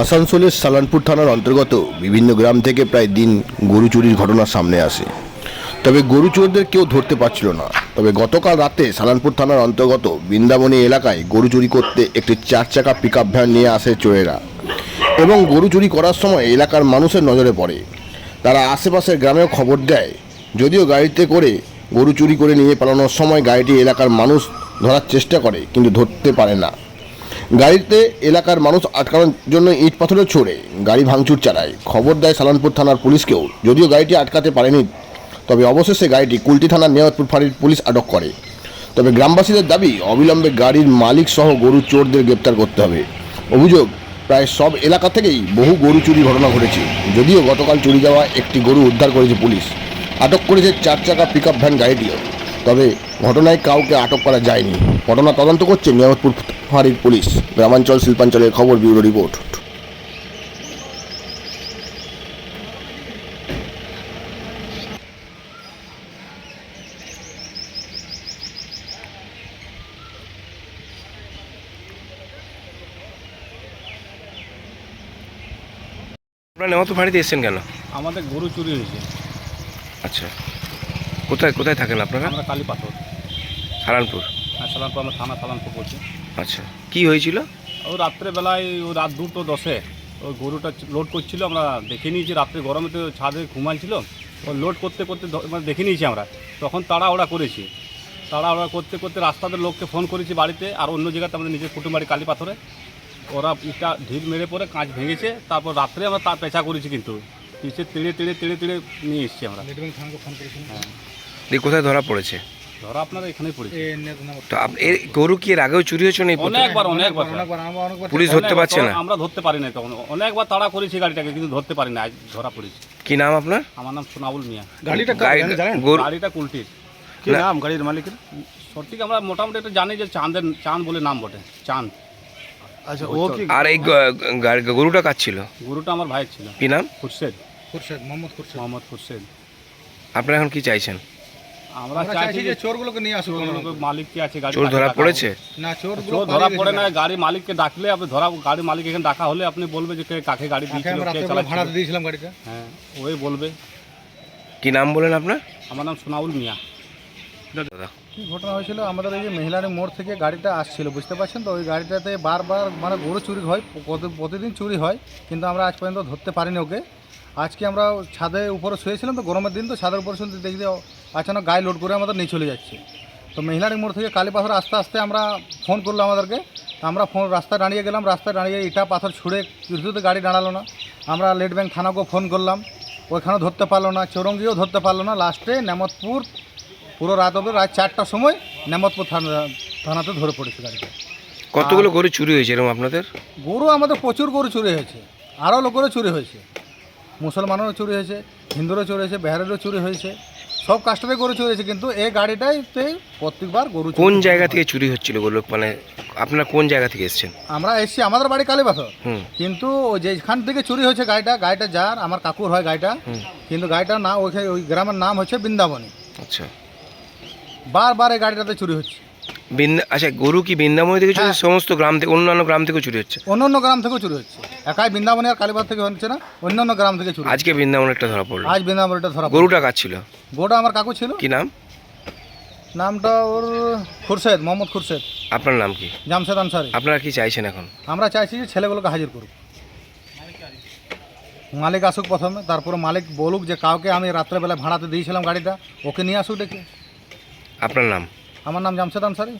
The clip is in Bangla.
আসানসোলের সালানপুর থানার অন্তর্গত বিভিন্ন গ্রাম থেকে প্রায় দিন গরু চুরির ঘটনা সামনে আসে। তবে গরু চোরদের কেউ ধরতে পারছিল না। তবে গতকাল রাতে সালানপুর থানার অন্তর্গত বৃন্দাবনী এলাকায় গরু চুরি করতে একটি চার চাকা পিক ভ্যান নিয়ে আসে চোরেরা এবং গরু চুরি করার সময় এলাকার মানুষের নজরে পড়ে। তারা আশেপাশের গ্রামেও খবর দেয়, যদিও গাড়িতে করে গরু চুরি করে নিয়ে পালানোর সময় গাড়িটি এলাকার মানুষ ধরার চেষ্টা করে, কিন্তু ধরতে পারে না। গাড়িতে এলাকার মানুষ আটকানোর জন্য ইট পাথরে ছোড়ে গাড়ি ভাঙচুর চালায়। খবর দেয় সালানপুর থানার পুলিশকেও। যদিও গাড়িটি আটকাতে পারেনি, তবে অবশেষে গাড়িটি কুলটি থানার নিয়ামতপুর ফাঁড়ির পুলিশ আটক করে। তবে গ্রামবাসীদের দাবি, অবিলম্বে গাড়ির মালিক সহ গরু চোরদের গ্রেপ্তার করতে হবে। অভিযোগ, প্রায় সব এলাকা থেকেই বহু গরু চুরি ঘটনা ঘটেছে। যদিও গতকাল চুরি যাওয়া একটি গরু উদ্ধার করেছে পুলিশ। আটক করেছে চার চাকা পিক আপ ভ্যান গাড়িটিও। তবে ঘটনায় কাউকে আটক করা যায়নি। ঘটনা তদন্ত করছে নিয়ামতপুর ফাঁড়ির পুলিশ। গ্রামাঞ্চল শিল্পাঞ্চলের খবর ব্যুরো রিপোর্ট। আপনারা নেমতো বাড়িতে এসেছেন কেন? আমাদের গরু চুরি হয়েছে। আচ্ছা। কোথায় কোথায় থাকেন আপনারা? আমরা কালী পাথর হারানপুর আর সালানপুর আমরা থানা সালানপুর বলছি। আচ্ছা। কি হয়েছিল? ও রাত্রেবেলায় ও রাত দুটো দশে ওই গরুটা লোড করছিল আমরা দেখে নিয়েছি রাত্রে গরমে তো ছাদে ঘুমাইছিল। ও লোড করতে করতে মানে দেখে নিয়েছি আমরা। তখন তাড়াহুড়া করেছি। তাড়াহুড়া করতে করতে রাস্তাতে লোককে ফোন করেছি বাড়িতে আর অন্য জায়গাতে আমাদের নিজের কুটুম বাড়ি কালী পাথরে ওরা ইটা ঢিল মেরে পরে কাঁচ ভেঙেছে তারপর রাত্রে আমরা তার পেঁচা করেছি কিন্তু। পিছিয়ে তেড়ে তেড়ে তেড়ে তেড়ে নিয়ে এসেছি আমরা। হ্যাঁ। দিয়ে কোথায় ধরা পড়েছে? ধরা আপনারা এখানেই পড়েছি। তো আপ- এর গরু কি এর আগেও চুরি হয়েছে না এই প্রথম? অনেকবার অনেকবার। পুলিশ ধরতে পারছে না? আমরা ধরতে পারি না তখন। অনেকবার তাড়া করেছি গাড়িটাকে কিন্তু ধরতে পারি না আজ ধরা পড়েছি। কি নাম আপনার? আমার নাম সোনাউল মিয়া। গাড়িটা গাড়ি- গরু গাড়িটা কুলটির। কি নাম গাড়ির মালিকের? সঠিক আমরা মোটামুটি একটা জানি যে চাঁদের চাঁদ বলে নাম বটে। চাঁদ। আচ্ছা ও কি আর এই গ- গরুটা কার ছিল? গুরুটা আমার ভাইয়ের ছিল। কি নাম? খুরশেদ। খুরশেদ মোহাম্মদ খুরশেদ। মোহাম্মদ খুরশেদ। আপনারা এখন কি চাইছেন? আমরা চাইছি যে চোরগুলোকে নিয়ে আসুক মালিক কি আছে গাড়ি চোর ধরা পড়েছে? না চোরগুলো চোর ধরা পড়ে না গাড়ি মালিককে ডাকলে আপনি ধরা গাড়ি মালিক এখানে ডাকা হলে আপনি বলবে যে কে কাকে গাড়ি দিয়েছিল কে চালাচ্ছিল। ভাড়াতে দিয়েছিলাম গাড়িটা? হ্যাঁ ওই বলবে। কি নাম বলেন আপনার? আমার নাম সোনাউল মিয়া। দাদা। কি ঘটনা হয়েছিল? আমাদের এই যে মেহিলারি মোড় থেকে গাড়িটা আসছিল বুঝতে পারছেন তো? ওই গাড়িটাতে বারবার মানে গরু চুরি হয় প্রতিদিন চুরি হয় কিন্তু আমরা আজ পর্যন্ত ধরতে পারিনি ওকে। আজকে আমরা ছাদে উপরে শুয়েছিলাম তো গরমের দিন তো ছাদের উপরে শুনতে দেখি যে আচানক গায়ে লোড করে আমাদের নিয়ে চলে যাচ্ছে। তো মেহিলারি মোড় থেকে কালী পাথর আস্তে আস্তে আমরা ফোন করল আমাদেরকে। তো আমরা ফোন রাস্তায় দাঁড়িয়ে গেলাম রাস্তায় দাঁড়িয়ে ইটা পাথর ছুঁড়ে কিছুতে গাড়ি দাঁড়াল না। আমরা লেট ব্যাংক থানাকেও ফোন করলাম ওইখানেও ধরতে পারল না চৌরঙ্গিও ধরতে পারল না। লাস্টে নেমতপুর পুরো রাত অবধি রাত চারটার সময় নেমতপুর থানা থানাতে ধরে পড়েছে গাড়িটা। কতগুলো গরু চুরি হয়েছে এরকম আপনাদের? গরু আমাদের প্রচুর গরু চুরি হয়েছে আরও লোকেরও চুরি হয়েছে। মুসলমানেরও চুরি হয়েছে হিন্দুরও চুরি হয়েছে বেহারেরও চুরি হয়েছে। সব কাস্টমে গরু চুরি হয়েছে কিন্তু এই গাড়িটাইতে প্রত্যেকবার গরু কোন জায়গা থেকে চুরি হচ্ছিল গরু মানে আপনারা কোন জায়গা থেকে এসেছেন? আমরা এসছি আমাদের বাড়ি হুম। কিন্তু ওই যেখান থেকে চুরি হয়েছে গাড়িটা গাড়িটা যার আমার কাকুর হয় গাড়িটা। কিন্তু গাড়িটার নাম ওইখানে ওই গ্রামের নাম হচ্ছে বৃন্দাবনী। আচ্ছা। বারবার এই গাড়িটাতে চুরি হচ্ছে। বৃন্দা আচ্ছা গরু কি বৃন্দাবন থেকে চুরি হ্যাঁ। হচ্ছে? সমস্ত গ্রাম থেকে অন্যান্য গ্রাম থেকেও চুরি হচ্ছে? অন্য অন্য গ্রাম থেকেও চুরি হচ্ছে। একাই বৃন্দাবনে আর কালীবাদ থেকে হচ্ছে না অন্য অন্য গ্রাম থেকে চুরি আজকে বৃন্দাবন একটা ধরা পড়ল। আজ বৃন্দাবনীটা ধরা পড়ল। গরুটা কার ছিল? গোটা আমার কাকু ছিল। কি নাম? নামটা ওর খুরশেদ মোহাম্মদ খুরশেদ। আপনার নাম কি? জামশেদ আনসারি। আপনারা কি চাইছেন এখন? আমরা চাইছি যে ছেলেগুলোকে হাজির করুক। মালিক আসুক প্রথমে তারপরে মালিক বলুক যে কাউকে আমি রাত্রেবেলা ভাড়াতে দিয়েছিলাম গাড়িটা ওকে নিয়ে আসুক ডেকে আপনার নাম? আমার নাম জামশেদ আনসারি।